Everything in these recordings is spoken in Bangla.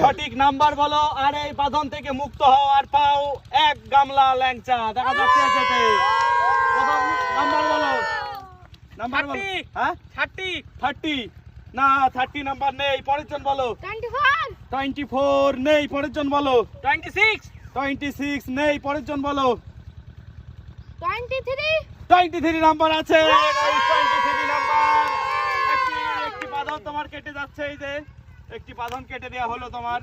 সঠিক নাম্বার বলো আর এই বাঁধন থেকে মুক্ত হও আর পাও এক গামলা ল্যাংচা। দেখা যাচ্ছে প্রথম নাম্বার বলো। নাম্বার বলো। হ্যাঁ? থার্টি। থার্টি। না থার্টি নাম্বার নেই। পরের জন বলো। টোয়েন্টি ফোর টোয়েন্টি ফোর নেই। পরের জন বলো। টোয়েন্টি সিক্স টোয়েন্টি সিক্স নেই। পরের জন বলো। Twenty three twenty three number আছে। Twenty three number. একটি একটি বাঁধন তোমার কেটে যাচ্ছে এই যে। একটি বাঁধন কেটে দেওয়া হলো তোমার।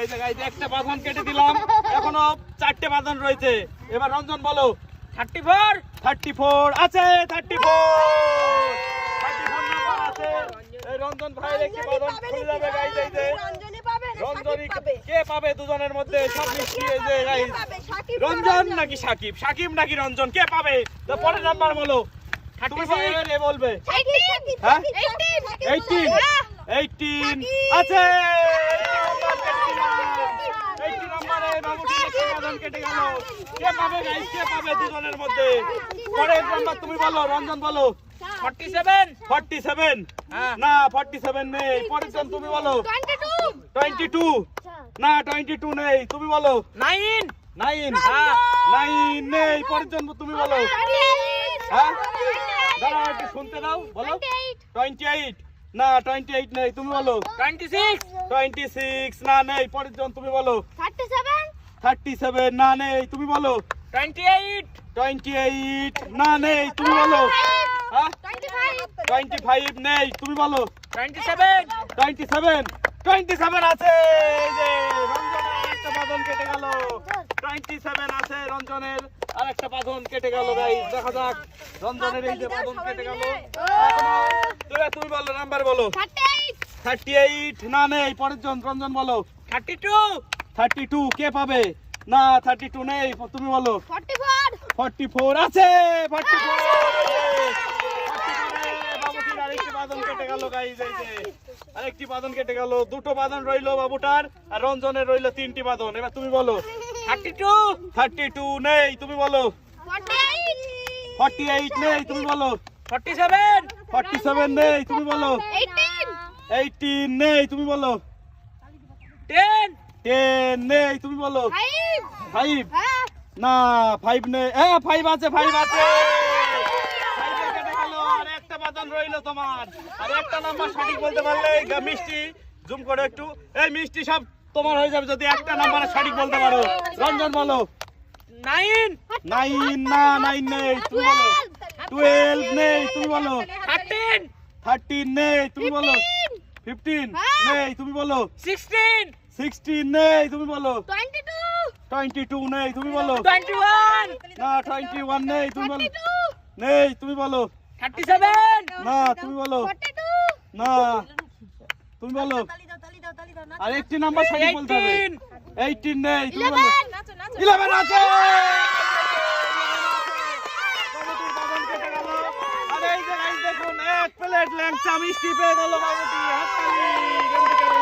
এই যে গাইজ একটা বাঁধন কেটে দিলাম এখনও চারটে বাঁধন রয়েছে। এবার রঞ্জন বলো থার্টি ফোর থার্টি ফোর আছে thirty four thirty four number আছে। এই রঞ্জন ভাইয়ের একটি বাঁধন খুলে যাবে গাইজ এই যে। রঞ্জনী পাবে না রঞ্জনী সাকিব পাবে। কে পাবে দুজনের মধ্যে? সব মিশিয়ে যে গাইজ রঞ্জন নাকি সাকিব? সাকিব নাকি রঞ্জন? কে পাবে? তো পরের নাম্বার বলো। তুমি বলবে। হ্যাঁ? 18 18 আছে 80 নম্বরে বাবুটি একটি কেটে গেল। কে পাবে গাইস কে পাবে দুজনের মধ্যে? পরের নাম্বার তুমি বলো রঞ্জন বলো। ফর্টি সেভেন 47 হ্যাঁ। না 47 নেই। পরের জন তুমি বলো। টোয়েন্টি টু 22 না 22 নেই। তুমি বলো। নাইন 9 হ্যাঁ। 9 নেই। পরের জন তুমি বলো। হ্যাঁ? দাঁড়াও একটু শুনতে দাও বলো। 28 না 28 নেই তুমি বলো। টোয়েন্টি সিক্স 26 না নেই পরের জন তুমি বলো। থার্টি সেভেন 37 না নেই তুমি বলো। টোয়েন্টি এইট 28 না নেই তুমি বলো। হ্যাঁ? টোয়েন্টি ফাইভ 25 নেই তুমি বলো। টোয়েন্টি সেভেন 27 27 আছে এই যে রঞ্জনের একটা বাঁধন কেটে গেল। 27 আছে রঞ্জনের। আর একটা বাঁধন কেটে গেল গাইস দেখা যাক। রঞ্জনের এই যে বাঁধন কেটে গেল। এখনও তুমি তুমি বলো নাম্বার বলো। থার্টি এইট 38 না নেই পরের জন রঞ্জন বলো। থার্টি টু 32 কে পাবে? না 32 নেই তুমি বলো। ফর্টি ফোর 44 আছে। 44 বাবুটির আরেকটি বাদন কেটে গেল গাইজ এই যে। আরেকটি বাদন কেটে গেল। দুটো বাদন রইল বাবুটার আর রঞ্জনের রইল তিনটি বাদন এবার তুমি বলো। থার্টি টু 32 নেই তুমি বলো। ফর্টি এইট নেই তুমি বলো। ফর্টি সেভেন 47 নেই তুমি বলো। এইটিন নেই তুমি বলো। টেন 10 নেই তুমি বলো। ফাইভ 5 হ্যাঁ। না ফাইভ নেই। হ্যাঁ ফাইভ আছে ফাইভ আছে। Five এ কেটে গেল, আর একটা বাদন রইল তোমার। আর একটা নাম্বার সঠিক বলতে পারলে মিষ্টি জুম করে একটু। এই মিষ্টি সব তোমার হয়ে যাবে যদি একটা নাম্বারে সঠিক বলতে পারো রঞ্জন বলো নাইন নাইন না নাইন নেই তুমি বলো টুয়েলভ নেই তুমি বলো থার্টিন থার্টিন নেই তুমি বলো ফিফটিন নেই তুমি বলো সিক্সটিন সিক্সটিন নেই তুমি বলো টোয়েন্টি টু টোয়েন্টি টু নেই তুমি বলো টোয়েন্টি ওয়ান না টোয়েন্টি ওয়ান নেই তুমি বলো নেই তুমি বলো থার্টি সেভেন না তুমি বলো ফর্টি টু না তুমি বলো আর একটি নাম্বার সঠিক বলতে হবে। এইটিন এইটিন নেই তুমি বলো। ইলেভেন ইলেভেন আছে! দেখুন, এক প্লেট ল্যাংচা মিষ্টি পেয়ে গেল বাবুটি। হাততালি।